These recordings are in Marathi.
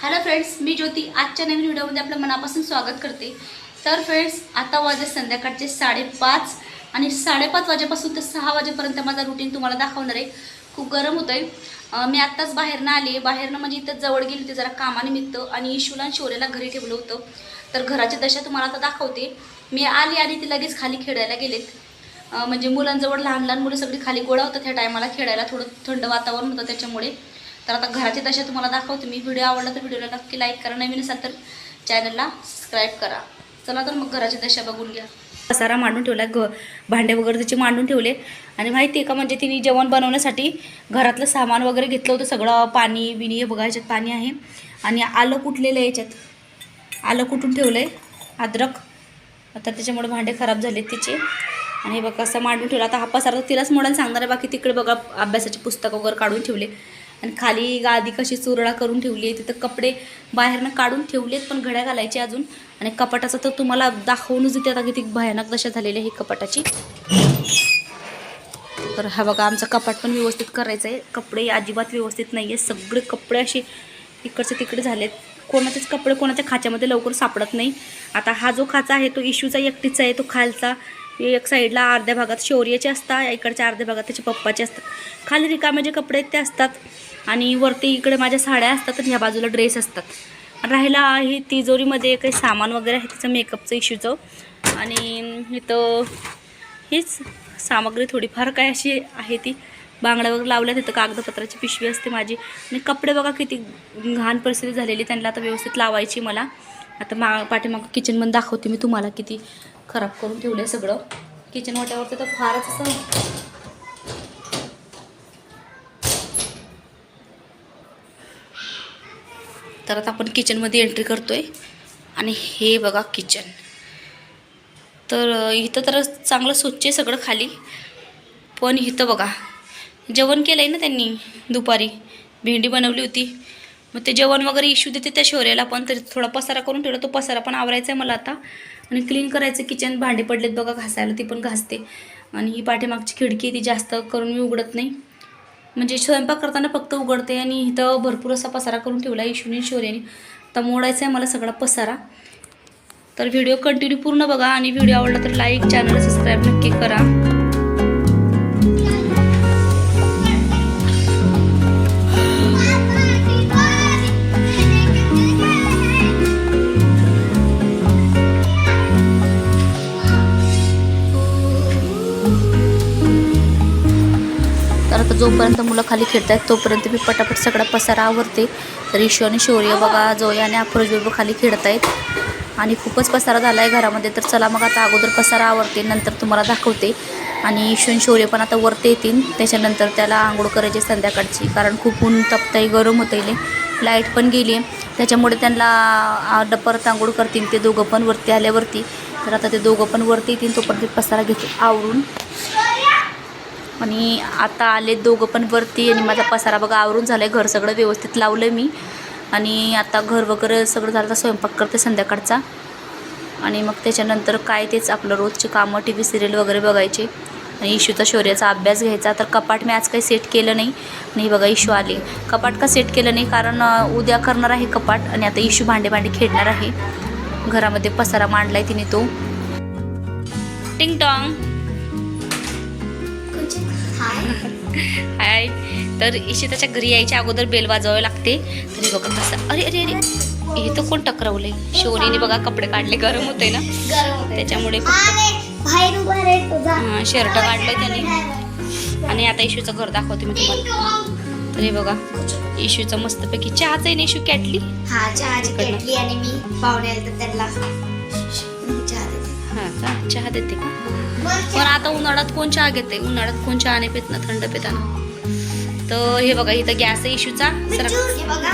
हॅलो फ्रेंड्स मी ज्योती. आजच्या नवीन व्हिडिओमध्ये आपलं मनापासून स्वागत करते. तर फ्रेंड्स आता वाजे संध्याकाळचे साडेपाच आणि साडेपाच वाजेपासून ते सहा वाजेपर्यंत माझा रुटीन तुम्हाला दाखवणार आहे. खूप गरम होतं आहे मी आत्ताच बाहेरनं आले. बाहेरनं म्हणजे इथं जवळ गेली होती जरा कामानिमित्त आणि इशूला आणि शौर्याला घरी ठेवलं होतं. तर घराची दशा तुम्हाला आता दाखवते. मी आली आणि ती लगेच खाली खेळायला गेलेत. म्हणजे मुलांजवळ लहान लहान मुलं सगळी खाली गोळा होतात ह्या टायमाला खेळायला थोडं थंड वातावरण होतं त्याच्यामुळे. तर आता घराची दशा तुम्हाला दाखवते. मी व्हिडिओ आवडला तर व्हिडिओला नक्की लाईक करा. नवीन असाल तर चॅनलला सबस्क्राईब करा. चला तर मग घराची दशा बघून घ्या. पसारा मांडून ठेवला. घ भांडे वगैरे त्याचे मांडून ठेवले. आणि माहिती आहे का म्हणजे तिने जेवण बनवण्यासाठी घरातलं सामान वगैरे घेतलं होतं. सगळं पाणी बिणी हे बघा याच्यात पाणी आहे. आणि आलं कुटलेलं आहे याच्यात आलं कुटून ठेवलं आहे अद्रक. आता त्याच्यामुळे भांडे खराब झाले तिचे. आणि हे बघा असं मांडून ठेवलं. आता हा पसारा तिलाच मोडायला सांगणार आहे. बाकी तिकडे बघा अभ्यासाचे पुस्तक वगैरे काढून ठेवले. आणि खाली गादी कशी चुरळा करून ठेवली आहे तिथं कपडे बाहेरनं काढून ठेवलेत पण घड्या घालायचे अजून. आणि कपाटाचं तर तुम्हाला दाखवूनच देते आता किती भयानक दशा झालेली आहे कपाटाची. तर हा बघा आमचं कपाट पण व्यवस्थित करायचं आहे कपडे अजिबात व्यवस्थित नाही आहे सगळे कपडे असे इकडचे तिकडे झालेत. कोणाचेच कपडे कोणाच्या खाच्यामध्ये लवकर सापडत नाही. आता हा जो खाचा आहे तो इशूचा एकटीचा आहे तो खालचा. एक साईडला अर्ध्या भागात शौर्याचे असतात इकडच्या अर्ध्या भागात त्याचे पप्पाचे असतात. खाली रिकामे जे कपडे आहेत ते असतात आणि वरती इकडे माझ्या साड्या असतात आणि ह्या बाजूला ड्रेस असतात. राहिला ही तिजोरीमध्ये काही सामान वगैरे आहे तिचं मेकअपचं इश्यूचं. आणि इथं हीच सामग्री थोडीफार काय अशी आहे ती. बांगड्या वगैरे लावल्या तिथं कागदपत्राची पिशवी असते माझी. आणि कपडे बघा किती घाण परिस्थिती झालेली त्यांना आता व्यवस्थित लावायची मला. आता मा पाठीमागं किचनमध्ये दाखवते मी तुम्हाला किती खराब करून ठेवलं आहे सगळं. किचन वाट्यावरती तर फारच असं तर आता आपण किचनमध्ये एंट्री करतोय. आणि हे बघा किचन तर इथं तर चांगलं स्वच्छ आहे सगळं खाली. पण इथं बघा जेवण केलं आहे ना त्यांनी दुपारी. भेंडी बनवली होती. मग ते जेवण वगैरे इश्यू देते त्या शौर्याला पण तरी थोडा पसारा करून ठेवला. तो पसारा पण आवरायचा आहे मला आता. आणि क्लीन करायचं किचन भांडे पडलेत बघा घासायला ती पण घासते. आणि ही पाठीमागची खिडकी ती जास्त करून मी उघडत नाही. म्हणजे स्वयंपाक करताना फक्त उघडते आणि इथं भरपूर असा पसारा करून ठेवला इशूने शौर्याने. तर मोडायचा आहे मला सगळा पसारा. तर व्हिडिओ कंटिन्यू पूर्ण बघा आणि व्हिडिओ आवडला तर लाईक चॅनल सबस्क्राईब नक्की करा. जोपर्यंत मुलं खाली खेळत आहेत तोपर्यंत मी पटापट सगळा पसारा आवरते. तर ईशू आणि शौर्य बघा जोया आणि अफरोज बेबू खाली खेळत आहेत आणि खूपच पसारा झाला आहे घरामध्ये. तर चला मग आता अगोदर पसारा आवरते नंतर तुम्हाला दाखवते. आणि ईशू आणि शौर्य पण आता वरती येतील. त्याच्यानंतर त्याला आंघोळ करायची संध्याकाळची कारण खूप ऊन तपतंय गरम होतं आहे लाइट पण गेली आहे. त्याच्यामुळे त्यांना डपरत परत आंघोळ करतील. ते दोघं पण वरती आल्यावरती. तर आता ते दोघं पण वरती येतील तोपर्यंत पसारा घेतो आवरून. आणि आता आले दोघं पण वरती आणि माझा पसारा बघा आवरून झाला आहे घर सगळं व्यवस्थित लावलं मी. आणि आता घर वगैरे सगळं झालं तर स्वयंपाक करते संध्याकाळचा. आणि मग त्याच्यानंतर काय तेच आपलं रोजचे कामं टी व्ही सिरियल वगैरे बघायचे. आणि इशूचा शौर्याचा अभ्यास घ्यायचा. तर कपाट मी आज काही सेट केलं नाही. आणि बघा इशू आले. कपाट का सेट केलं नाही? कारण उद्या करणार आहे कपाट आणि आता इशू भांडे भांडे खेळणार आहे. घरामध्ये पसारा मांडला आहे तिने तो. टिंग टॉंग. हाय. तर इशिताच्या घरी यायच्या अगोदर बेल वाजवावे लागते. तरी बघा कसं अरे अरे अरे. हे तर कोण टकरावलंय? शौरीने बघा कपडे काढले गरम होते ना? त्याच्यामुळे शर्ट काढलंय त्याने. आणि आता इशूचं घर दाखवते मी तुम्हाला. तर हे बघा इशूचं मस्तपैकी चहाचं आहे ना इशू कॅटली? हा चहाची. केटली आणि मी पाहुणे आले तर त्यांना का चहा देते का? पण आता उन्हाळ्यात कोण चहा घेते? उन्हाळ्यात कोण चहा नाही पित ना थंड पिताना. तर हे बघा इथं गॅस आहे हे बघा.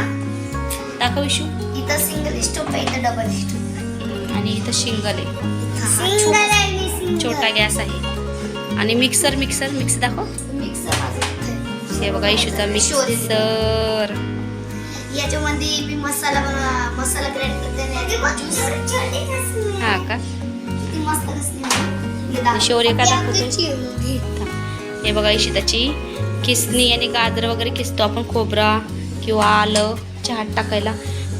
दाखव इशू इथं सिंगल स्टोप आहे इथं डबल स्टोप आणि इथं शिंगल आहे. सिंगल आहे छोटा गॅस आहे. आणि मिक्सर मिक्सर मिक्स दाखव. मिक्सर हे बघा इशूचा मिक्सर याच्यामध्ये मी मसाला मसाला ग्राइंड करते हा का? शौर्य का दाखवतोय? हे बघा इशिताची किसणी आणि गाजर वगैरे किसतो आपण खोबरा किंवा आलं चहात टाकायला.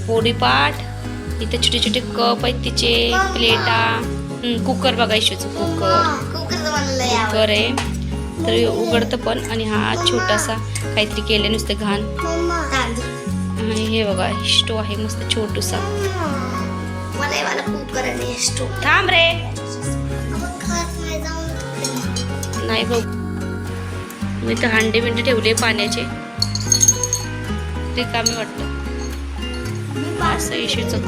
पोळीपाट इथे छोटे छोटे कप आहेत तिचे प्लेटा. कुकर बघा इशूचं कुकर. कुकर आहे. तर उघडतं पण आणि हा छोटासा काहीतरी केलं नुसतं घाण. आणि हे बघा स्टो आहे मस्त छोटूसा. मला हे कुकर आणि स्टोव थांब रे आपण खात नाही जाऊन नाही बघ. मी तर हांडे बिंडे ठेवले पाण्याचे. रिकामी वाटतं. असं इशूचं